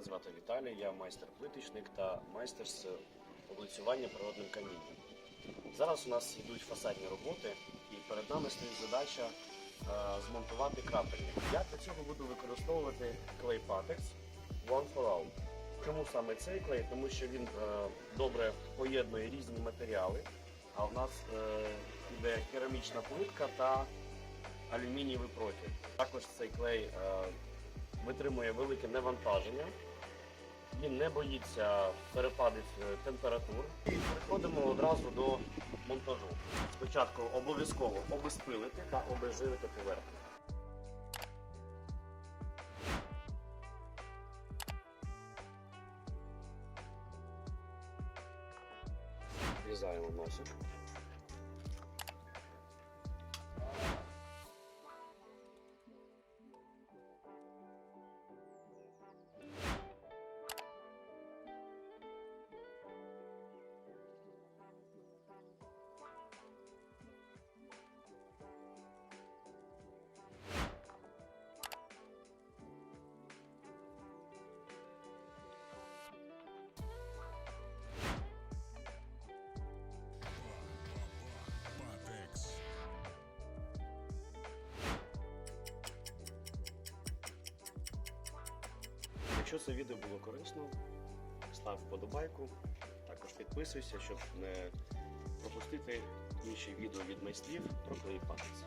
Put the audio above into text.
Мене звати Віталій, я майстер-плиточник та майстер з облицювання природним камінням. Зараз у нас йдуть фасадні роботи, і перед нами стоїть задача е, змонтувати крапельник. Я для цього буду використовувати клей Patex One for All. Чому саме цей клей? Тому що він е, добре поєднує різні матеріали, а в нас е, йде керамічна плитка та алюмінієвий профіль. Також цей клей е, витримує велике навантаження. Він не боїться перепадів е, температур. І переходимо одразу до монтажу. Спочатку обов'язково обезпилити та обезжирити поверхню. Врізаємо носик. Якщо це відео було корисно, став вподобайку, також підписуйся, щоб не пропустити інші відео від майстрів про клей палець.